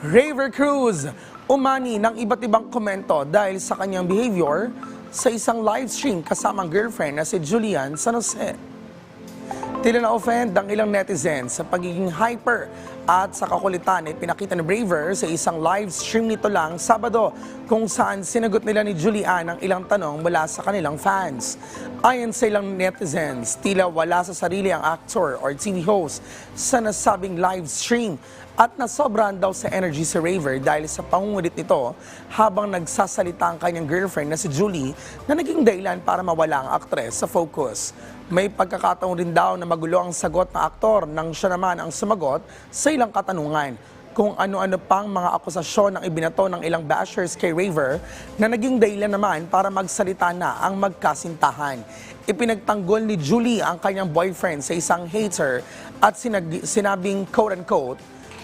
Raver Cruz, umani ng iba't ibang komento dahil sa kanyang behavior sa isang live stream kasamang girlfriend na si Julian San Jose. Tila na-offend ang ilang netizens sa pagiging hyper at sa kakulitan ay pinakita ni Braver sa isang live stream nito lang Sabado kung saan sinagot nila ni Julian ang ilang tanong mula sa kanilang fans. Ayon sa ilang netizens, tila wala sa sarili ang actor or TV host sa nasabing live stream at nasobrahan daw sa energy si Raver dahil sa pangungulit nito habang nagsasalita ang kanyang girlfriend na si Julie na naging dahilan para mawala ang aktres sa focus. May pagkakataon rin daw na magulo ang sagot ng aktor nang siya naman ang sumagot sa ilang katanungan kung ano-ano pang mga akusasyon ang ibinato ng ilang bashers kay Raver na naging dahilan naman para magsalita na ang magkasintahan. Ipinagtanggol ni Julie ang kanyang boyfriend sa isang hater at sinabing quote-unquote,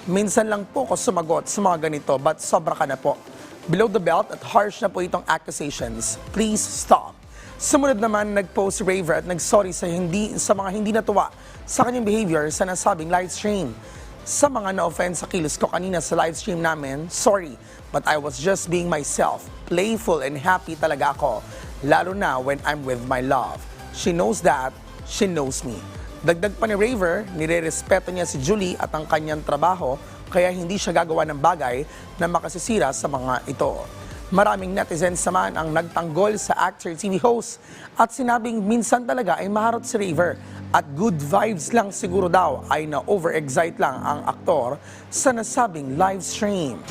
Minsan lang po ako sumagot sa mga ganito but sobra ka na po. Below the belt at harsh na po itong accusations. Please stop. Sumunod naman nag-post si Raver at nag-sorry sa, hindi, sa mga hindi natuwa sa kanyang behavior sa nasabing live stream. Sa mga na-offend sa kilos ko kanina sa live stream namin, sorry, but I was just being myself. Playful and happy talaga ako, lalo na when I'm with my love. She knows that, she knows me. Dagdag pa ni Raver, nire-respeto niya si Julie at ang kanyang trabaho, kaya hindi siya gagawa ng bagay na makasisira sa mga ito. Maraming netizens naman ang nagtanggol sa actor TV host at sinabing minsan talaga ay maharot si Raver at good vibes lang siguro daw ay na-over-excite lang ang aktor sa nasabing live stream.